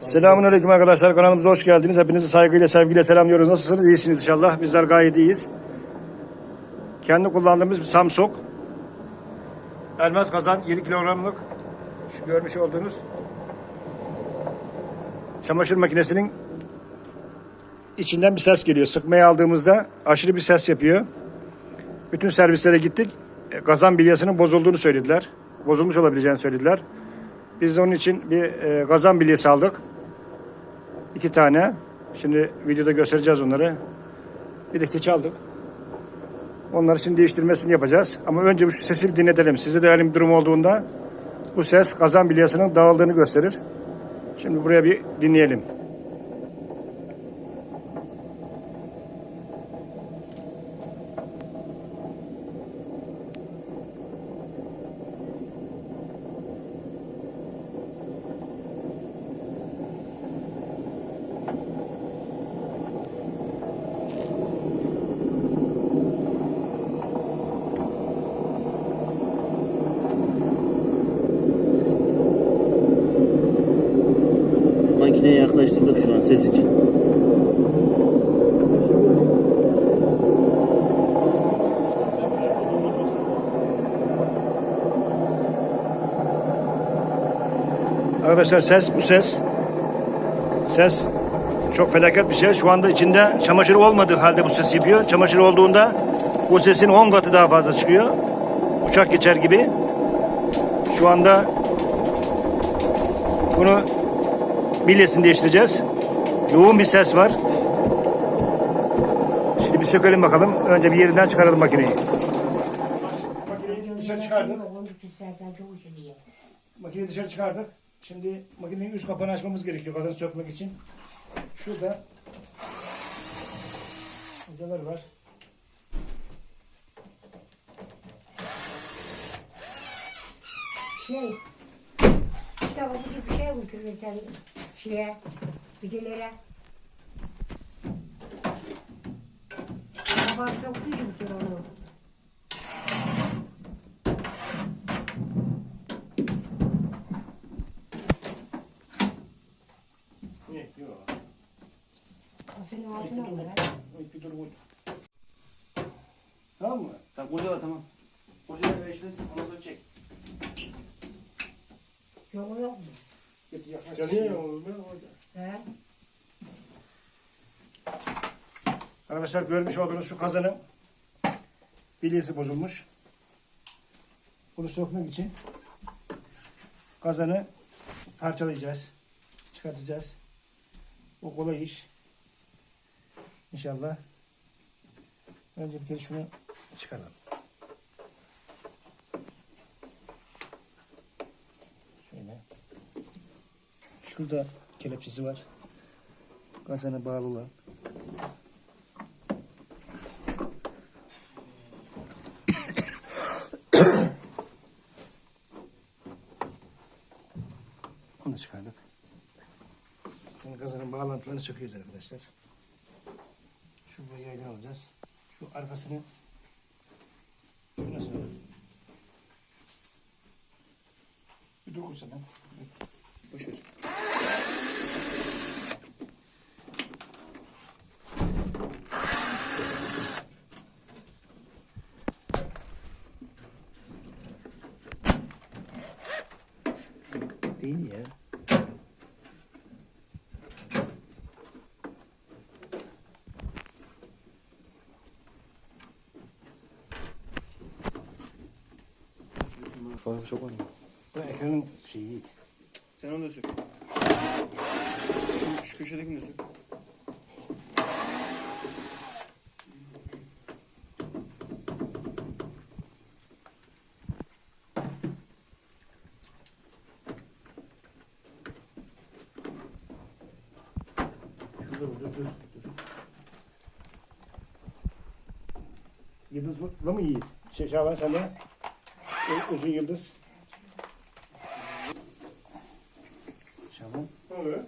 Selamünaleyküm arkadaşlar. Kanalımıza hoş geldiniz. Hepinizi saygıyla, sevgiyle selamlıyoruz. Nasılsınız? İyisiniz inşallah. Bizler gayet iyiyiz. Kendi kullandığımız bir Samsung. Elmas kazan 7 kilogramlık. Şu görmüş olduğunuz çamaşır makinesinin içinden bir ses geliyor. Sıkmaya aldığımızda aşırı bir ses yapıyor. Bütün servislere gittik. E, Gazan bilyasının bozulduğunu söylediler. Bozulmuş olabileceğini söylediler. Biz de onun için bir e, gazan bilyesi aldık. İki tane. Şimdi videoda göstereceğiz onları. Bir de keçi aldık. Onları şimdi değiştirmesini yapacağız. Ama önce bu şu sesi bir dinletelim. Size de bir durum olduğunda bu ses gazan bilyasının dağıldığını gösterir. Şimdi buraya bir dinleyelim. Makineye yaklaştırdık şu an ses için. Arkadaşlar ses bu ses. Ses çok felaket bir şey. Şu anda içinde çamaşır olmadığı halde bu ses yapıyor. Çamaşır olduğunda bu sesin 10 katı daha fazla çıkıyor. Uçak geçer gibi. Şu anda bunu bilyesini değiştireceğiz. Yoğun bir ses var. Şimdi bir sökelim bakalım. Önce bir yerinden çıkaralım makineyi. Makineyi dışarı çıkardık. Makineyi dışarı çıkardık. Şimdi makinenin üst kapağını açmamız gerekiyor kazanı sökmek için. Şurada hocalar var. Şey, işte gibi bir şey uçuruyor sen şeye, bidelere. Babam çok duyuyor onu. Ne? Yok. O senin altına mı lan? Bir dur vur. Tamam mı? Tamam kurcala tamam. Kurcala ve işte ondan sonra çek. Yolu yok mu? Getir yaklaş. Canıyor mu? He? Arkadaşlar görmüş olduğunuz şu kazanın bilyesi bozulmuş. Bunu sökmek için kazanı parçalayacağız. Çıkartacağız. O kolay iş. İnşallah. Önce bir kere şunu çıkaralım. Şöyle. Şurada kelepçesi var. Kazana bağlı olan. Onu da çıkardık. Şimdi kazanın bağlantılarını çakıyoruz arkadaşlar. Şu buraya yaydan alacağız. Şu arkasını şu nasıl? Bir dur kursa lan. Boş ver. Değil ya. Farkı çok var mı? Bu ekranın şeyi iyi. Sen onu da sök. Şu, şu köşedekini de sök. Şurada burada dur. dur. Yıldızla mı iyi? Şey Şaban sen de uzun yıldız. Şaban. Evet.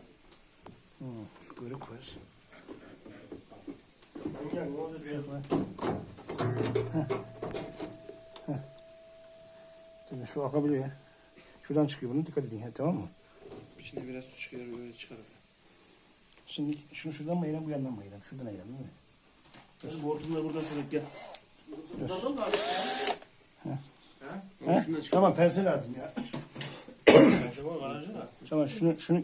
Hmm, şu kuyruk koyarız. Tabii şu akabiliyor ya. Şuradan çıkıyor bunun dikkat edin ya, tamam mı? İçinde biraz su çıkıyor böyle çıkar. Şimdi şunu şuradan mı ayıralım bu yandan mı ayıralım? Şuradan ayıralım değil mi? Benim hortumla buradan sonra gel. Buradan mı abi? He? Şundan çıkar. Tamam pense lazım ya. Tamam garajı da. Tamam şunu şunu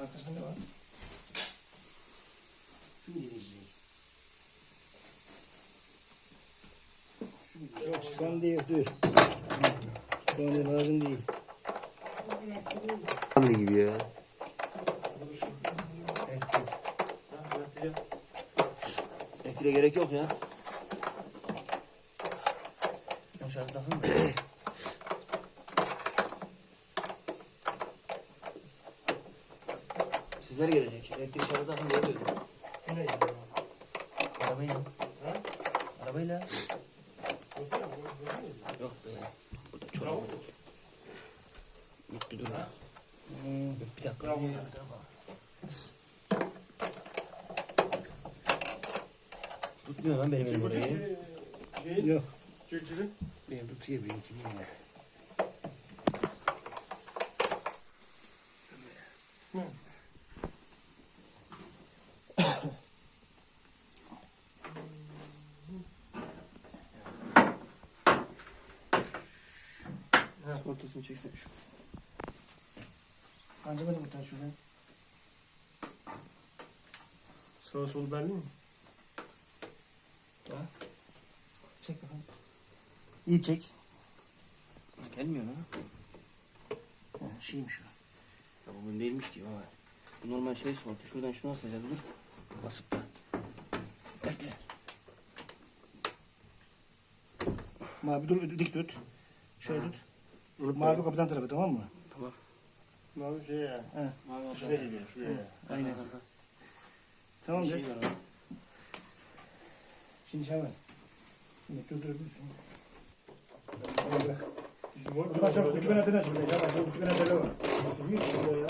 arkasında ne var? Şu deneyeceğim. An değil dur. Şu an lazım değil. Hamdi gibi ya. Elektriğe gerek yok ya. Ben şarj takayım mı? Sizler gelecek. Elektrik şarjı takın diye dedim. Arabayla. Arabayla. Yok be. Yok bir dur ha. Bir dakika. Bir dakika. Tutmuyor lan benim elim orayı. Yok. Benim tutuyor benimki yine. Ortasını çeksene şu. Anca beni kurtar şuradan. Sağa sol belli mi? Çek bakalım. İyi çek. Gelmiyor lan. Ha, şeymiş o. Ya bugün değilmiş ki baba. Bu normal şey sortu. Şuradan şunu asacağız dur. Basıp da. Bekle. Mavi dur dik tut. Şöyle tut. Mavi kapıdan tarafı tamam mı? Tamam. Mavi şey ya. Mavi Şuraya geliyor şuraya. Aynen. Tamam. Şey de. var ama. Şimdi Şaban. Şimdi durdurabilirsin. Şöyle bırak. Bizim var O zaman çok uçuk kanatına söyle. Şaban çok uçuk kanatına var. Sürüyor şuraya ya.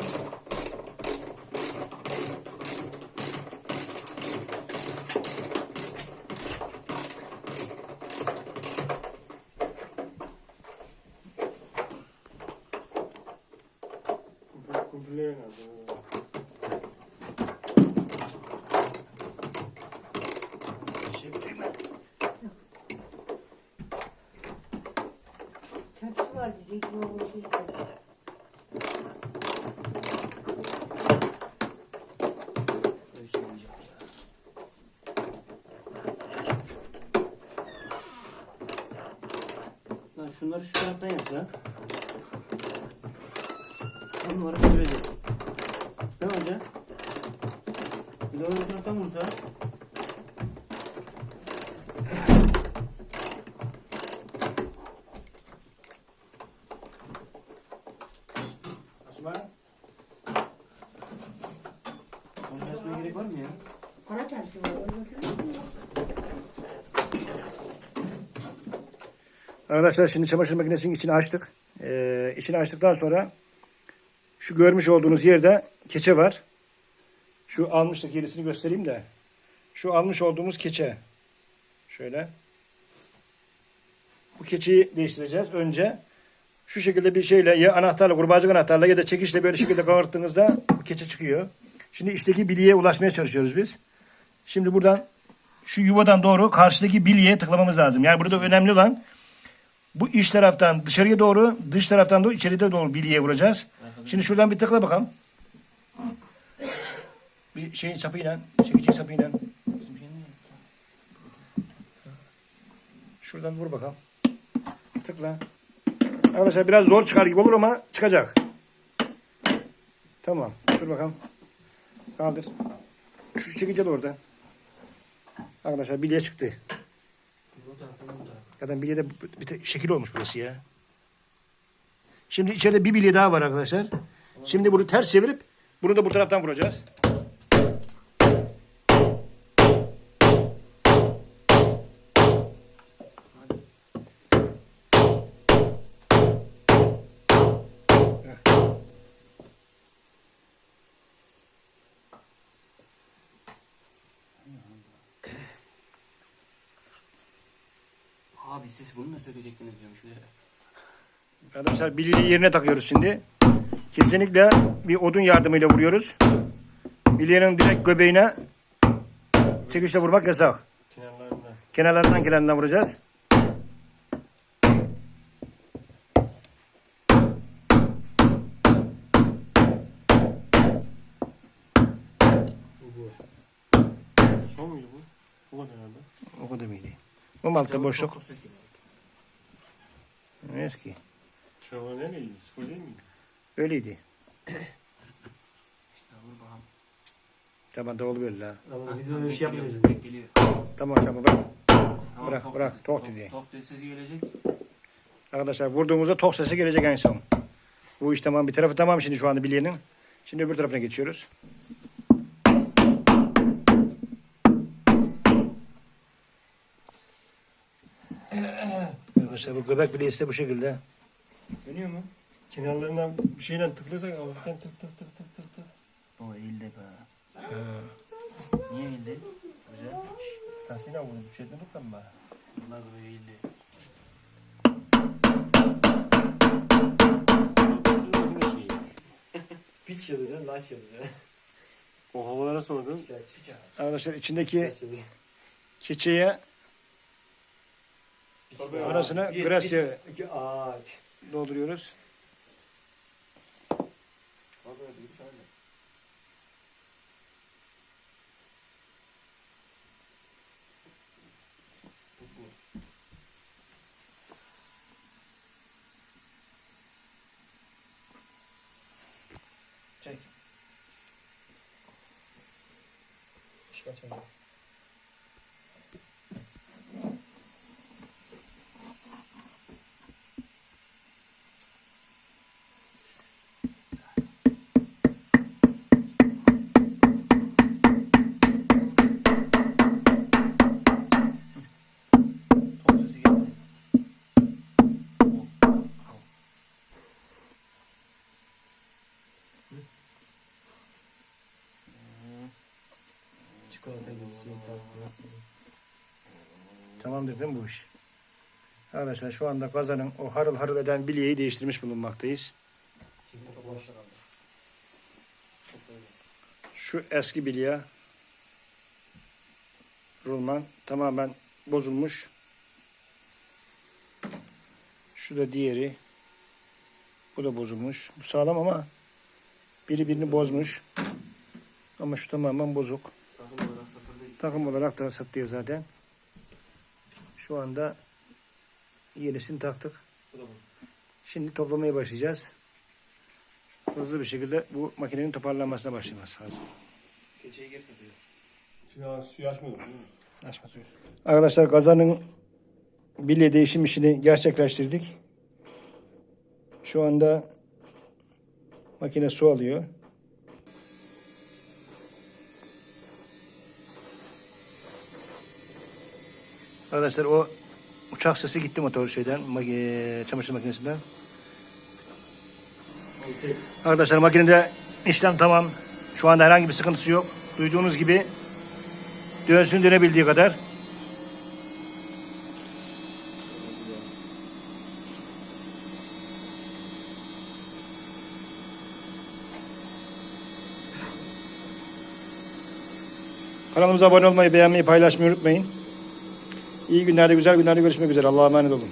Komple- komple nerede? Şey bitireyim ben. Tepsi var dedik. Ne oldu? Böyle şey diyeceğim ya. Lan şunları şu taraftan yap ya. On numara söyledi. Ne hoca? Bir de öbür taraftan vursa. Osman. Onu kesmeye gerek var mı ya? Para tepsi var. Öyle götürüyor. Arkadaşlar şimdi çamaşır makinesinin içini açtık. Ee, içini açtıktan sonra şu görmüş olduğunuz yerde keçe var. Şu almıştık yerisini göstereyim de. Şu almış olduğumuz keçe. Şöyle. Bu keçeyi değiştireceğiz. Önce şu şekilde bir şeyle ya anahtarla, kurbağacık anahtarla ya da çekişle böyle şekilde kabarttığınızda bu keçe çıkıyor. Şimdi içteki bilyeye ulaşmaya çalışıyoruz biz. Şimdi buradan şu yuvadan doğru karşıdaki bilyeye tıklamamız lazım. Yani burada önemli olan bu iç taraftan dışarıya doğru, dış taraftan da içeriye doğru bilyeye vuracağız. Şimdi şuradan bir tıkla bakalım. Bir şeyin sapıyla, çekici sapıyla. Şuradan vur bakalım. Tıkla. Arkadaşlar biraz zor çıkar gibi olur ama çıkacak. Tamam. Dur bakalım. Kaldır. Şu çekici de orada. Arkadaşlar bilye çıktı. Zaten bilyede bir te- şekil olmuş burası ya. Şimdi içeride bir bilye daha var arkadaşlar. Şimdi bunu ters çevirip bunu da bu taraftan vuracağız. Abi siz bunu mu sökecektiniz diyorum şuraya. Arkadaşlar bilyeyi yerine takıyoruz şimdi. Kesinlikle bir odun yardımıyla vuruyoruz. Bilyenin direkt göbeğine çekişle vurmak yasak. Kenarlarından. Kenarlarından kenarından vuracağız. Bu bu. Son muydu bu? Bu kadar herhalde. O kadar mıydı? Bu altta boşluk. Ne ki? Şuralar nereydi? Sıfır değil miydi? Öyleydi. İşte vur bakalım. Tamam da oldu böyle ha. Ama videoda bir şey yapmayacağız. Geliyor. Tamam tamam bırak. Tamam, Bırak, tok bırak, dedi. tok dedi. Tok dedi sesi gelecek. Arkadaşlar vurduğumuzda tok sesi gelecek en son. Bu iş tamam. Bir tarafı tamam şimdi şu anda bilyenin. Şimdi öbür tarafına geçiyoruz. Arkadaşlar bu göbek bilyesi de bu şekilde. Dönüyor mu? Kenarlarından bir şeyle tıklarsak hafiften tık tık tık tık tık tık. O eğildi be. Niye eğildi? Güzel. Lastiğine vurdum. Bir şeyden tıklan mı? Vallahi böyle eğildi. Piç yazacaksın, laş yazacaksın. O havalara sordum. Arkadaşlar içindeki keçeye arasına grasya İki ağaç. dolduruyoruz. Fazla da bir Çikolata gibisi. tatlı. Tamamdır değil mi bu iş? Arkadaşlar şu anda kazanın o harıl harıl eden bilyeyi değiştirmiş bulunmaktayız. Şu eski bilye rulman tamamen bozulmuş. Şu da diğeri. Bu da bozulmuş. Bu sağlam ama biri birini bozmuş. Ama şu tamamen bozuk. Takım olarak. Takım olarak da satılıyor zaten. Şu anda yenisini taktık. Bu da bu. Şimdi toplamaya başlayacağız. Hızlı bir şekilde bu makinenin toparlanmasına başlaması lazım. Keçeyi geri satıyoruz. Şimdi suyu açmadım değil mi? Açma suyu. Arkadaşlar kazanın bilye değişim işini gerçekleştirdik. Şu anda makine su alıyor. Arkadaşlar o uçak sesi gitti motor şeyden, çamaşır makinesinden. Arkadaşlar makinede işlem tamam. Şu anda herhangi bir sıkıntısı yok. Duyduğunuz gibi dönsün dönebildiği kadar. Kanalımıza abone olmayı, beğenmeyi, paylaşmayı unutmayın. İyi günlerde, güzel günlerde görüşmek üzere. Allah'a emanet olun.